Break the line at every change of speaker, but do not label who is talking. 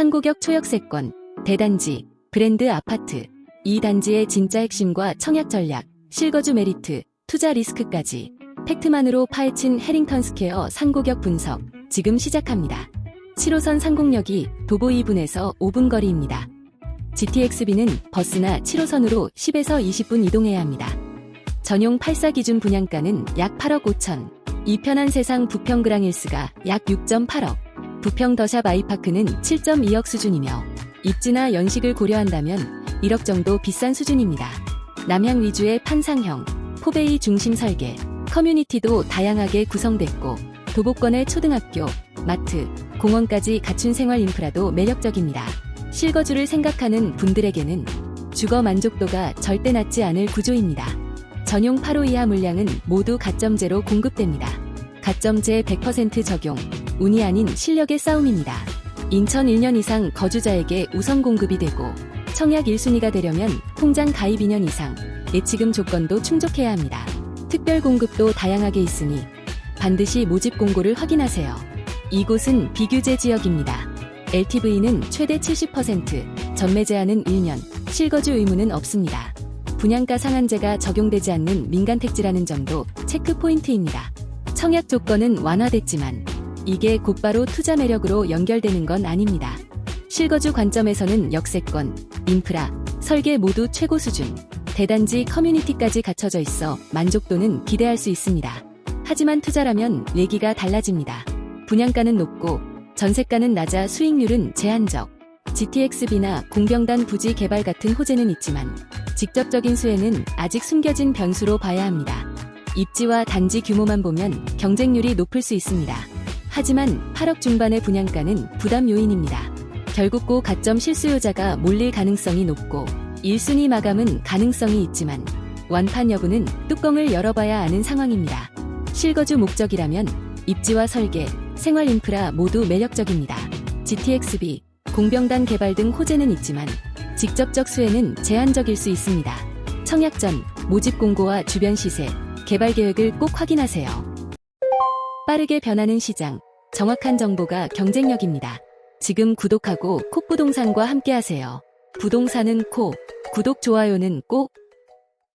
상고격 초역세권, 대단지, 브랜드 아파트, 이 단지의 진짜 핵심과 청약 전략, 실거주 메리트, 투자 리스크까지 팩트만으로 파헤친 해링턴 스퀘어 상고격 분석 지금 시작합니다. 7호선 상공역이 도보 2분에서 5분 거리입니다. GTXB는 버스나 7호선으로 10에서 20분 이동해야 합니다. 전용 8사 기준 분양가는 약 8억 5천, 이 편한 세상 부평 그랑힐스가 약 6.8억, 부평 더샵 아이파크는 7.2억 수준이며 입지나 연식을 고려한다면 1억 정도 비싼 수준입니다. 남향 위주의 판상형, 포베이 중심 설계, 커뮤니티도 다양하게 구성됐고 도보권의 초등학교, 마트, 공원까지 갖춘 생활 인프라도 매력적입니다. 실거주를 생각하는 분들에게는 주거 만족도가 절대 낮지 않을 구조입니다. 전용 8호 이하 물량은 모두 가점제로 공급됩니다. 가점제 100% 적용, 운이 아닌 실력의 싸움입니다. 인천 1년 이상 거주자에게 우선 공급이 되고 청약 1순위가 되려면 통장 가입 2년 이상, 예치금 조건도 충족해야 합니다. 특별 공급도 다양하게 있으니 반드시 모집 공고를 확인하세요. 이곳은 비규제 지역입니다. LTV는 최대 70%, 전매 제한은 1년, 실거주 의무는 없습니다. 분양가 상한제가 적용되지 않는 민간 택지라는 점도 체크 포인트입니다. 청약 조건은 완화됐지만 이게 곧바로 투자 매력으로 연결되는 건 아닙니다. 실거주 관점에서는 역세권, 인프라, 설계 모두 최고 수준, 대단지 커뮤니티까지 갖춰져 있어 만족도는 기대할 수 있습니다. 하지만 투자라면 얘기가 달라집니다. 분양가는 높고 전세가는 낮아 수익률은 제한적. GTXB나 공병단 부지 개발 같은 호재는 있지만 직접적인 수혜는 아직 숨겨진 변수로 봐야 합니다. 입지와 단지 규모만 보면 경쟁률이 높을 수 있습니다. 하지만 8억 중반의 분양가는 부담 요인입니다. 결국 고 가점 실수요자가 몰릴 가능성이 높고 1순위 마감은 가능성이 있지만 완판 여부는 뚜껑을 열어봐야 아는 상황입니다. 실거주 목적이라면 입지와 설계, 생활 인프라 모두 매력적입니다. GTXB, 공병단 개발 등 호재는 있지만 직접적 수혜는 제한적일 수 있습니다. 청약 전 모집 공고와 주변 시세, 개발 계획을 꼭 확인하세요. 빠르게 변하는 시장, 정확한 정보가 경쟁력입니다. 지금 구독하고 콕 부동산과 함께하세요. 부동산은 코, 구독, 좋아요는 꼭